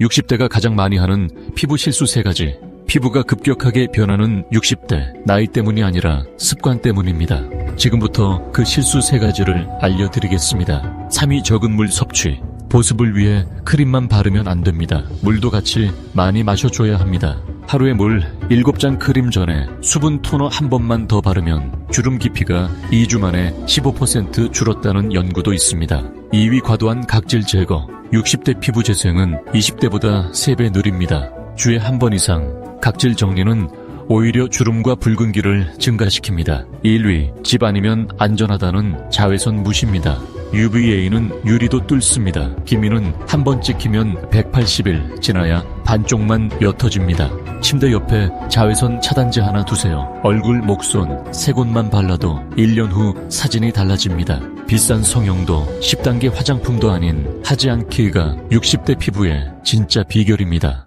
60대가 가장 많이 하는 피부 실수 세가지 피부가 급격하게 변하는 60대. 나이 때문이 아니라 습관 때문입니다. 지금부터 그 실수 세가지를 알려드리겠습니다. 3위 적은 물 섭취. 보습을 위해 크림만 바르면 안 됩니다. 물도 같이 많이 마셔줘야 합니다. 하루에 물 7잔 크림 전에 수분 토너 한 번만 더 바르면 주름 깊이가 2주 만에 15% 줄었다는 연구도 있습니다. 2위 과도한 각질 제거. 60대 피부 재생은 20대보다 3배 느립니다. 주에 한 번 이상 각질 정리는 오히려 주름과 붉은기를 증가시킵니다. 1위 집 아니면 안전하다는 자외선 무시입니다. UVA는 유리도 뚫습니다. 기미는 한 번 찍히면 180일 지나야 반쪽만 옅어집니다. 침대 옆에 자외선 차단제 하나 두세요. 얼굴, 목손, 세 곳만 발라도 1년 후 사진이 달라집니다. 비싼 성형도 10단계 화장품도 아닌 하지 않기가 60대 피부의 진짜 비결입니다.